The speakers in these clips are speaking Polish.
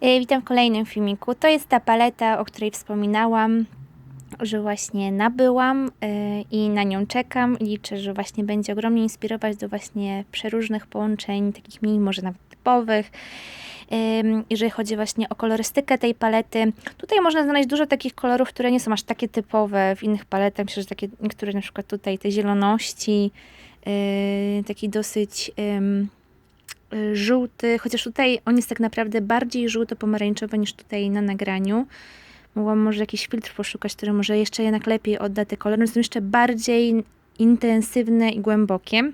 E, Witam w kolejnym filmiku. To jest ta paleta, o której wspominałam, że właśnie nabyłam e, i na nią czekam. Liczę, że właśnie będzie ogromnie inspirować do właśnie przeróżnych połączeń, takich mniej, może nawet typowych. Ym, Jeżeli chodzi właśnie o kolorystykę tej palety, tutaj można znaleźć dużo takich kolorów, które nie są aż takie typowe w innych paletach. Myślę, że takie niektóre na przykład tutaj te zieloności, taki dosyć żółty, chociaż tutaj on jest tak naprawdę bardziej żółto-pomarańczowy niż tutaj na nagraniu. Mogłam może jakiś filtr poszukać, który może jeszcze jednak lepiej odda te kolory. Są jeszcze bardziej intensywne i głębokie.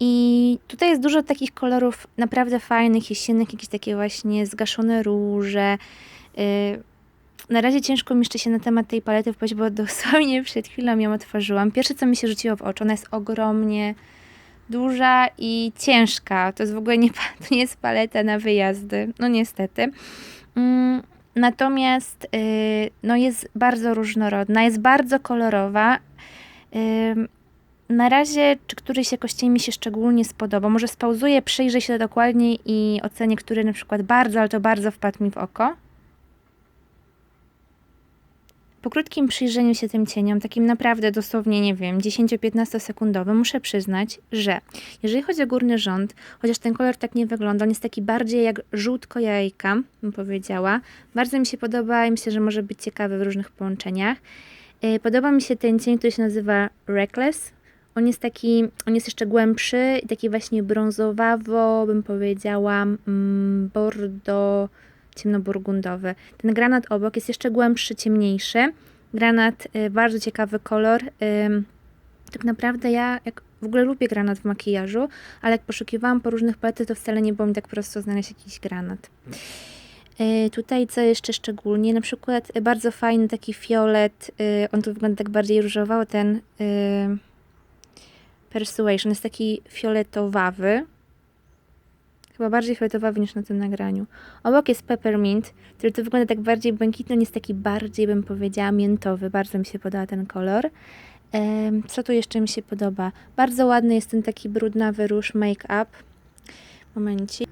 I tutaj jest dużo takich kolorów naprawdę fajnych, jesiennych, jakieś takie właśnie zgaszone róże. Yy, na razie ciężko mi jeszcze się na temat tej palety wypowiedzieć, bo dosłownie przed chwilą ją otworzyłam. Pierwsze, co mi się rzuciło w oczy, ona jest ogromnie duża i ciężka. To jest w ogóle nie, to nie jest paleta na wyjazdy, no niestety. Mm, natomiast yy, no jest bardzo różnorodna, jest bardzo kolorowa. Na razie, czy któryś jakoś mi się szczególnie spodoba. Może spauzuję, przyjrzę się dokładniej i ocenię, który na przykład bardzo, ale to bardzo wpadł mi w oko. Po krótkim przyjrzeniu się tym cieniom, takim naprawdę dosłownie, nie wiem, 10-15 sekundowym, muszę przyznać, że jeżeli chodzi o górny rząd, chociaż ten kolor tak nie wygląda, on jest taki bardziej jak żółtko jajka, bym powiedziała. Bardzo mi się podoba i myślę, że może być ciekawy w różnych połączeniach. Yy, Podoba mi się ten cień, który się nazywa Reckless. On jest taki, on jest jeszcze głębszy i taki właśnie brązowawo, bym powiedziała, mm, bordo, ciemnoburgundowy. Ten granat obok jest jeszcze głębszy, ciemniejszy. Granat, y, bardzo ciekawy kolor. Tak naprawdę ja jak w ogóle lubię granat w makijażu, ale jak poszukiwałam po różnych paletach, to wcale nie było mi tak prosto znaleźć jakiś granat. Y, Tutaj co jeszcze szczególnie, na przykład y, bardzo fajny taki fiolet, on tu wygląda tak bardziej różowo, ten Persuasion jest taki fioletowawy, chyba bardziej fioletowawy niż na tym nagraniu. Obok jest Peppermint, który tu wygląda tak bardziej błękitny, jest taki bardziej, bym powiedziała, miętowy, bardzo mi się podoba ten kolor. Em, Co tu jeszcze mi się podoba? Bardzo ładny jest ten taki brudnawy róż Make Up. Momencik.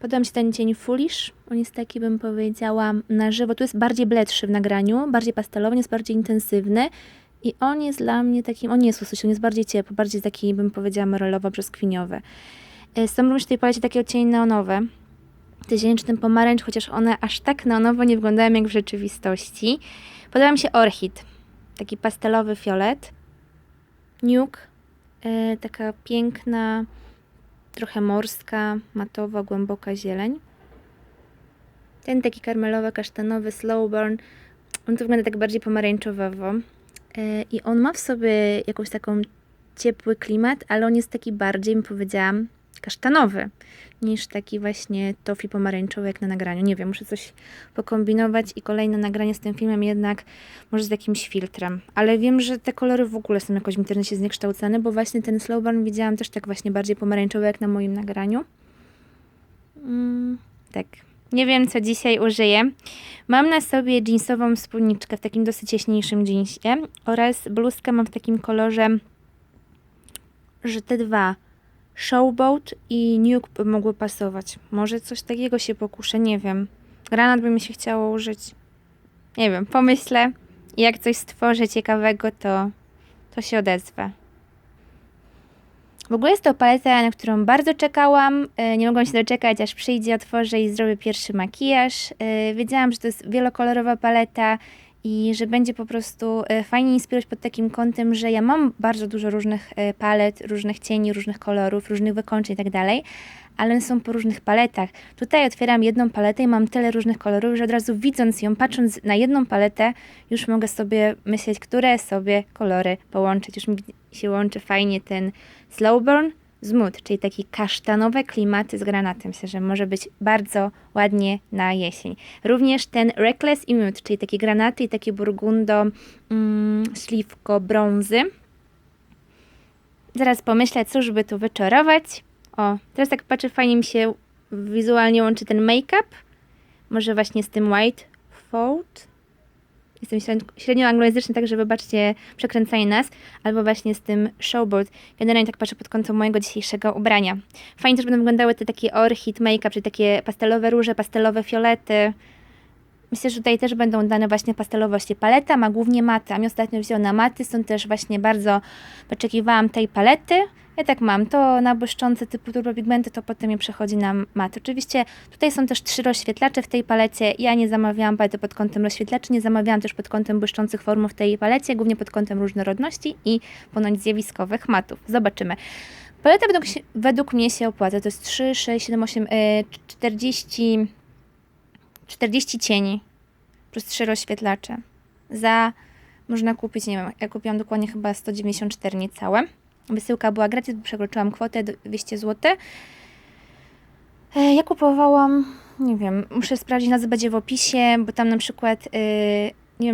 Podoba mi się ten cień Foolish. On jest taki, bym powiedziała, na żywo. Tu jest bardziej bledszy w nagraniu, bardziej pastelowy, jest bardziej intensywny. I on jest dla mnie takim, on nie jest łososiowy, on jest bardziej ciepły, bardziej taki, bym powiedziała, morelowo-brzoskwiniowy. Y, Są również w tej takie odcienie neonowe. Ten pomarańcz, chociaż one aż tak neonowo nie wyglądają jak w rzeczywistości. Podoba mi się orchid. Taki pastelowy fiolet. Nuke. Taka piękna, trochę morska, matowa, głęboka zieleń. Ten taki karmelowy, kasztanowy, slow burn. On wygląda tak bardziej pomarańczowo. E, I on ma w sobie jakąś taką ciepły klimat, ale on jest taki bardziej, bym powiedziałam, kasztanowy niż taki właśnie tofi pomarańczowy jak na nagraniu. Nie wiem, muszę coś pokombinować i kolejne nagranie z tym filmem jednak może z jakimś filtrem. Ale wiem, że te kolory w ogóle są jakoś w internecie zniekształcone, bo właśnie ten slow burn widziałam też tak właśnie bardziej pomarańczowy jak na moim nagraniu. Mm, tak. Nie wiem, co dzisiaj użyję. Mam na sobie jeansową spódniczkę w takim dosyć jaśniejszym jeansie oraz bluzkę mam w takim kolorze, że te dwa, Showboat i Nuke by mogły pasować. Może coś takiego się pokuszę, nie wiem. Granat by mi się chciało użyć. Nie wiem, pomyślę. Jak coś stworzę ciekawego, to, to się odezwę. W ogóle jest to paleta, na którą bardzo czekałam. E, Nie mogłam się doczekać, aż przyjdzie, otworzę i zrobię pierwszy makijaż. E, Wiedziałam, że to jest wielokolorowa paleta i że będzie po prostu e, fajnie inspirować pod takim kątem, że ja mam bardzo dużo różnych e, palet, różnych cieni, różnych kolorów, różnych wykończeń i tak dalej, ale są po różnych paletach. Tutaj otwieram jedną paletę i mam tyle różnych kolorów, że od razu widząc ją, patrząc na jedną paletę, już mogę sobie myśleć, które sobie kolory połączyć. Już mi się łączy fajnie ten slow burn z mood, czyli taki kasztanowe klimaty z granatem. Myślę, że może być bardzo ładnie na jesień. Również ten reckless i mood, czyli takie granaty i takie burgundo, mm, śliwko, brązy. Zaraz pomyślę, cóż by tu wyczarować. O, teraz tak patrzę, fajnie mi się wizualnie łączy ten make-up. Może właśnie z tym white fold. Jestem średnio, anglojęzyczny, także wybaczcie przekręcanie nas, albo właśnie z tym showboat. Generalnie tak patrzę pod kątem mojego dzisiejszego ubrania. Fajnie też będą wyglądały te takie orchid make-up, czyli takie pastelowe róże, pastelowe fiolety. Myślę, że tutaj też będą dane właśnie pastelowości. Paleta ma głównie maty, a mi ostatnio wzięło na maty, stąd też właśnie bardzo wyczekiwałam tej palety. Ja tak mam, to na błyszczące typu turbopigmenty, to potem je przechodzi na mat. Oczywiście tutaj są też trzy rozświetlacze w tej palecie. Ja nie zamawiałam palety pod kątem rozświetlaczy, nie zamawiałam też pod kątem błyszczących formów w tej palecie, głównie pod kątem różnorodności i ponoć zjawiskowych matów. Zobaczymy. Paleta według, według mnie się opłaca. To jest 3, 6, 7, 8, y, 40, 40 cieni plus 3 rozświetlacze. Za można kupić, nie wiem, ja kupiłam dokładnie chyba 194 niecałe. Wysyłka była gratis, bo przekroczyłam kwotę 200 zł. E, Ja kupowałam, nie wiem, muszę sprawdzić, nazwa będzie w opisie, bo tam na przykład y,